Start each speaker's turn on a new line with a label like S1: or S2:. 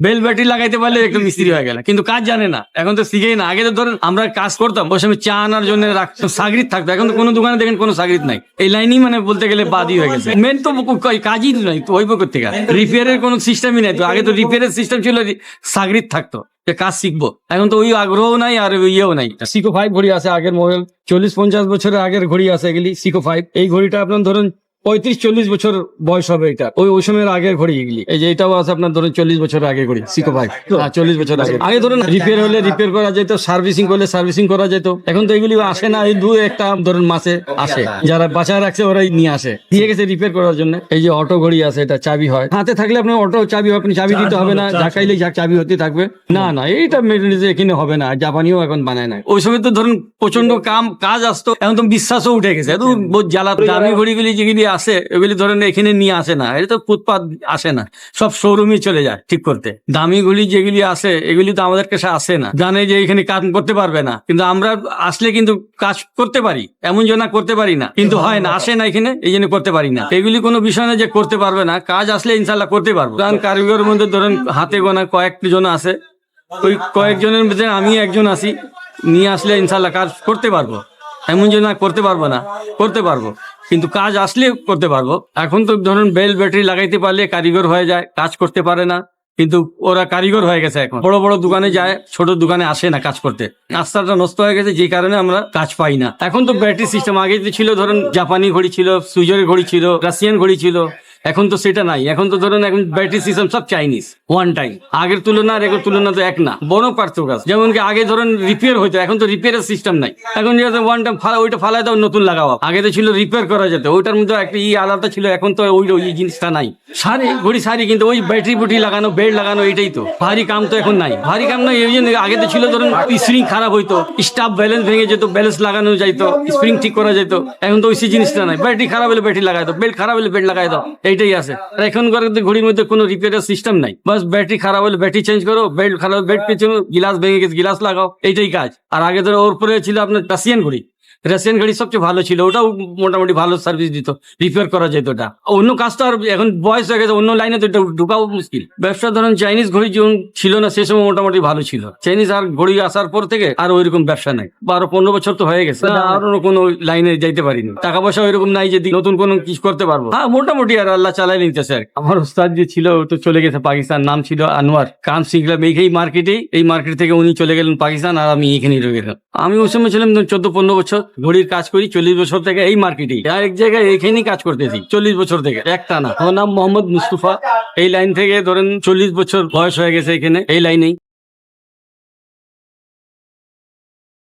S1: Bell battery লাগাইতে পারলে একটু মিস্ত্রি হয়ে গেল। কিন্তু কাজ জানে না। এখন তো শিখেই না। আগে তো ধরেন আমরা কাজ করতাম ওই সময় চা আনার জন্য রাখতাম সাগরিত থাকতো। এখন তো কোনো দোকানে দেখেন কোনো সাগরিত নাই। এই লাইনই মানে বলতে গেলে বাদই হয়ে গেছে। মেন তো কাজই নাই তো ওই থেকে। রিপেয়ারের কোনো সিস্টেমই নাই। তো আগে তো রিপেয়ারের সিস্টেম ছিল সাগরিত থাকতো যে কাজ শিখব। এখন তো ওই আগ্রহ নাই আর ইয়েও নাই। সিকো ফাইভ ঘড়ি আছে আগের মডেল। চল্লিশ পঞ্চাশ বছরের আগের ঘড়ি আছে এগুলি সিকো ফাইভ এই ঘড়িটা আপনার ধরুন পঁয়ত্রিশ চল্লিশ বছর বয়স হবে এটা। ওই ওই সময়ের আগের ঘড়ি এগুলি। এই যে এটাও আছে আপনার ধরুন চল্লিশ বছর আগে ঘড়ি সিকো ভাই। হ্যাঁ চল্লিশ বছর আগে। আগে ধরুন রিপেয়ার হলে রিপেয়ার করা যেত সার্ভিসিং করলে সার্ভিসিং করা যেত। এখন তো এগুলি আসে না এই দু একটা ধরুন মাসে আসে। যারা বাঁচায় রাখছে ওরাই নিয়ে আসে। দিয়ে গেছে রিপেয়ার করার জন্য। এই যে অটো ঘড়ি আছে এটা চাবি হয়। হাতে থাকলে আপনার অটো চাবি হয়, আপনি চাবি দিতে হবে না। ঝাঁকাইলে ঝাঁক চাবি হতে থাকবে। না না এইটা মেডিনিজে এখানে হবে না। জাপানিও এখন বানায় না ওই সময় তো ধরুন প্রচণ্ড কাম কাজ আসতো। এখন তো বিশ্বাসও উঠে গেছে। এত জ্বালা দামি ঘড়িগুলি যেগুলি আসে, এগুলি ধরেন এখানে নিয়ে আসে না। এটা তো ফুটপাত আসে না। সব শোরুমে চলে যায় ঠিক করতে। দামি গুলি যেগুলি আসে, এগুলি তো আমাদের কাছে আসে না। জানে যে এখানে কাজ করতে পারবে না। কিন্তু আমরা আসলে কিন্তু কাজ করতে পারি। এমন জন্য করতে পারি না। কিন্তু হয় না, আসে না এখানে, এই জন্য করতে পারি না। এগুলি কোনো বিষয় না যে করতে পারবে না। কাজ আসলে ইনশাল্লাহ করতে পারব। কারণ কারিগরের মধ্যে ধরেন হাতে গোনা কয়েকটি জন আছে। ওই কয়েকজনের মধ্যে আমি একজন আছি। নিয়ে আসলে ইনশাল্লাহ কাজ করতে পারব। এমন যে না, করতে পারব না। করতে পারব। কিন্তু কাজ আসলে করতে পারব। এখন তো ধরুন বেল ব্যাটারি লাগাইতে পারলে কারিগর হয়ে যায়, কাজ করতে পারে না। কিন্তু ওরা কারিগর হয়ে গেছে এখন। বড় বড় দোকানে যায়, ছোট দোকানে আসে না কাজ করতে। রাস্তাটা নষ্ট হয়ে গেছে, যে কারণে আমরা কাজ পাই না। এখন তো ব্যাটারি সিস্টেম আগে ছিল, ধরুন জাপানি ঘড়ি ছিল সুইজের ঘড়ি ছিল, রাশিয়ান ঘড়ি ছিল। এখন তো সেটা নাই। এখন তো ধরুন এখন ব্যাটারি সিস্টেম সব চাইনিজ ওয়ান টাইম আগের তুলনা আর এগের তুলনা তো এক না। বড় পার্থক্য আছে। যেমন কি আগে ধরুন রিপেয়ার হতো এখন তো রিপেয়ারের সিস্টেম নাই। এখন যেহেতু ওয়ান টাইম ফালা ওইটা ফালাই দাও, নতুন লাগাও। আগে তো ছিল রিপেয়ার করা যেত, ওইটার মধ্যে একটা ই আলাদা ছিল, এখন তো ওই ওই জিনিসটা নাই। সারি ঘড়ি সারি কিন্তু ওই ব্যাটারি বুটি লাগানো বেড লাগানো, এটাই তো। ভারী কাম তো এখন নাই। ভারী কাম নাই, এই জন্য আগে তো ছিল ধরুন স্প্রিং খারাপ হইতো স্টাফ ব্যালেন্স ভেঙে যেত ব্যালেন্স লাগানো যাইতো স্প্রিং ঠিক করা যেত এখন তো ওই সেই জিনিসটা নাই। ব্যাটারি খারাপ হলে ব্যাটারি লাগাই দাও বেল্ট খারাপ হলে বেল্ট লাগাই দাও এইটাই আছে। আর এখনকার ঘড়ির মধ্যে কোনো রিপেয়ারের সিস্টেম নাই। বাস ব্যাটারি খারাপ হলে ব্যাটারি চেঞ্জ করো বেল্ট খারাপ বেল্ট পেছনে গিলাস ভেঙে গেছে গিলাস লাগাও এইটাই কাজ। আর আগে ধরো ওর পরে ছিল আপনার টাসিয়ান ঘড়ি। রাশিয়ান গাড়ি সবচেয়ে ভালো ছিল, ওটাও মোটামুটি ভালো সার্ভিস দিত রিপেয়ার করা যেত ওটা। অন্য কাজটা আর এখন বয়স হয়ে গেছে, অন্য লাইনে তো এটা ঢুকাও মুশকিল। ব্যবসা ধরুন চাইনিজ ঘড়ি যখন ছিল না, সে সময় মোটামুটি ভালো ছিল। চাইনিজ আর ঘড়ি আসার পর থেকে আর ওইরকম ব্যবসা নাই। বারো পনেরো বছর তো হয়ে গেছে আর অন্য কোনো লাইনে যাইতে পারিনি। টাকা পয়সা ওইরকম নাই যে নতুন কোনো কিছু করতে পারব। হ্যাঁ মোটামুটি আর আল্লাহ চালাই নিতেছে আর আমার ওস্তাদ যে ছিল, ও তো চলে গেছে পাকিস্তান, নাম ছিল আনোয়ার। কাম শিখলাম এই মার্কেটেই এই মার্কেট থেকে উনি চলে গেলেন পাকিস্তান আর আমি এখানেই রয়ে গেলাম। আমি ওই সময় ছিলাম চোদ্দ পনেরো বছর। ঘড়ির কাজ করি চল্লিশ বছর থেকে এই মার্কেটে আর এক জায়গায় এখানেই কাজ করতেছি, চল্লিশ বছর থেকে। একটা না। আমার নাম মোহাম্মদ মুস্তফা। এই লাইন থেকে ধরেন চল্লিশ বছর বয়স হয়ে গেছে এখানে, এই লাইনেই